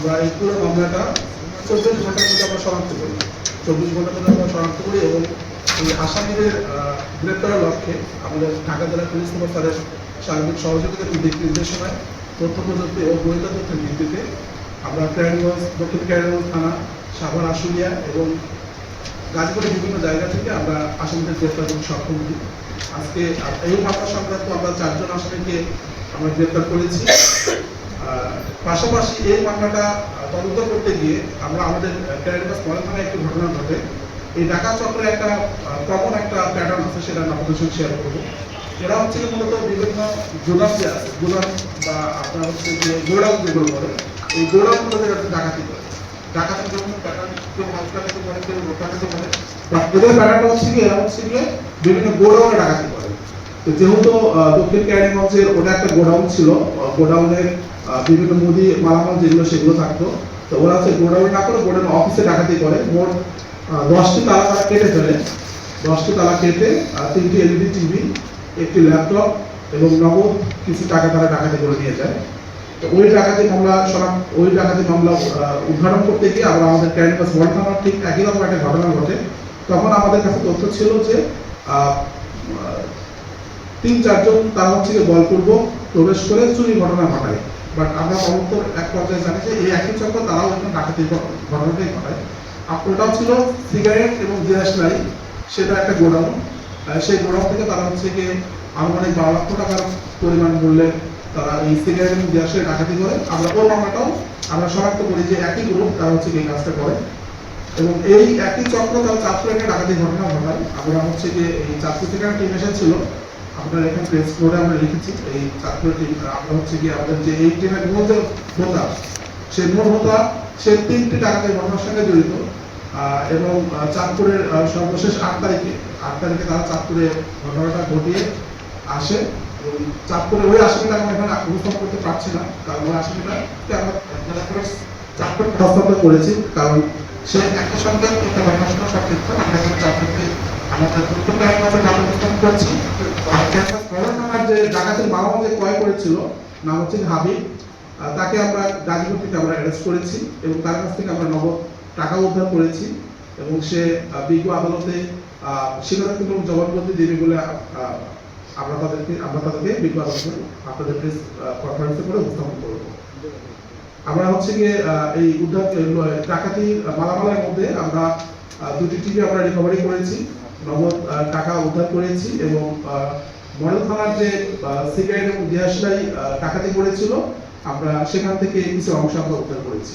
আমরা এই পুরো মামলাটা চব্বিশ ঘণ্টার মধ্যে আমরা শনাক্ত করি। চব্বিশ ঘণ্টার মধ্যে আমরা শনাক্ত করি এবং এই আসামিদের গ্রেপ্তারের লক্ষ্যে আমাদের ঢাকা জেলা পুলিশ সুপার স্যারের সার্বিক সহযোগিতার দিক নির্দেশনায় তথ্য প্রযুক্তি ও গোয়েন্দা তথ্যের ভিত্তিতে আমরা ক্রাইমগঞ্জ দক্ষিণ ক্রাইমগঞ্জ থানা, সাভার আশুলিয়া এবং গাজীপুরের বিভিন্ন জায়গা থেকে আমরা আসামিদের গ্রেপ্তার করতে সক্ষম হই। আজকে এই মামলা সংক্রান্ত আমরা চারজন আসামিকে আমরা গ্রেপ্তার করেছি। পাশাপাশি এই মামলাটা তদন্ত করতে গিয়ে আমরা আমাদের ক্যারিবাস মডেল থানায় একটি ঘটনা ঘটে। এই ডাকা চক্রে একটা কমন একটা প্যাটার্ন আছে, সেটা আমি আপনাদের সঙ্গে শেয়ার করব। এরা হচ্ছে মূলত বিভিন্ন গোদাম যে আছে গোদাম বা আপনার হচ্ছে যে গোডাউন যেগুলো করে এই গোডাউনগুলোতে ডাকাতি করে। ডাকাতি যখন প্যাটার্ন কেউ ডাকাতি করে কেউ লোক করে এদের প্যাটার্নটা হচ্ছে কি, এরা হচ্ছে গিয়ে বিভিন্ন গোডাউনে ডাকাতি করে। তো যেহেতু দক্ষিণ ক্যারিগঞ্জের ওটা একটা গোডাউন ছিল গোডাউনের বিভিন্ন মুদি মালামাল যেগুলো সেগুলো থাকতো। তো ওরা হচ্ছে গোডাউন না করে গোডাউন অফিসে ডাকাতি করে। মোট দশটি তালা তারা কেটে ফেলে। দশটি তালা কেটে তিনটি এলইডি টিভি একটি ল্যাপটপ এবং নগদ কিছু টাকা তারা ডাকাতি করে নিয়ে যায়। তো ওই ডাকাতি মামলা সরাব ওই ডাকাতি মামলা উদ্ঘাটন করতে গিয়ে আমরা আমাদের ক্যারিবাস ওয়ার্ল্ড থানার ঠিক একই রকম একটা ঘটনা ঘটে। তখন আমাদের কাছে তথ্য ছিল যে তিন চারজন তারা হচ্ছে বলপূর্বক প্রবেশ করে চুরি ঘটনা ঘটায়। বাট আমরা এক পর্যায়ে জানি যে এই একই চক্র ঘটনাটাই ঘটায়। ওটাও ছিল সিগারেট এবং সেটা একটা গোডাউন। সেই গোডাউন থেকে তারা হচ্ছে গিয়ে আনুমানিক বারো লক্ষ টাকার পরিমাণ মূল্যে তারা এই সিগারেট এবং দিয়াশলাই ডাকাতি করে। আমরা ওই মামলাটাও আমরা শনাক্ত করি যে একই গ্রুপ তারা হচ্ছে এই কাজটা করে। এবং এই একই চক্র তারা চাঁদপুর একটা ডাকাতি ঘটনা ঘটায়। আমরা হচ্ছে যে এই চাঁদপুর থেকে একটা টিম এসেছিল। আপনার এখানে প্রেস কোডে আমরা লিখেছি, এই চাঁদপুর টিম আমরা হচ্ছে গিয়ে আমাদের যে এই টিমের মূল যে হোতা সেই মূল হোতা সে তিনটি ডাকাতি ঘটনার সঙ্গে জড়িত এবং চাঁদপুরের সর্বশেষ আট তারিখে আট তারিখে তারা চাঁদপুরে ঘটনাটা ঘটিয়ে আসে, এবং চাঁদপুরে ওই আসামিটা আমরা এখানে উপস্থাপন করতে পারছি না, কারণ ওই আসামিটাকে আমরা চাঁদপুর হস্তান্তর করেছি, কারণ সে একই সঙ্গে একটা ঘটনার সঙ্গে সম্পৃক্ত আমরা এখানে চাঁদপুরকে আমাদের উত্তর ক্যাম্পাসে নাম করছি। যে ডাকাতের মামা যে ক্রয় করেছিল, নাম হচ্ছে হাবিব তাকে আমরা গাজীপুর থেকে আমরা অ্যারেস্ট করেছি এবং তার কাছ থেকে আমরা নগদ টাকা উদ্ধার করেছি এবং সে বিজ্ঞ আদালতে স্বীকারোক্তিমূলক জবানবন্দি দেবে বলে আমরা তাদেরকে আমরা তাদেরকে বিজ্ঞ আদালতে, আপনাদের প্রেস কনফারেন্সে করে উপস্থাপন করব। আমরা হচ্ছে গিয়ে এই উদ্ধার টাকাটি মালামালের মধ্যে আমরা দুটি টিভি আমরা রিকভারি করেছি, নগদ টাকা উদ্ধার করেছি এবং মডেল থানার যে সিবিআই এবং ডিআসলাই ডাকাতি করেছিল, আমরা সেখান থেকে কিছু অংশ আমরা উদ্ধার করেছি।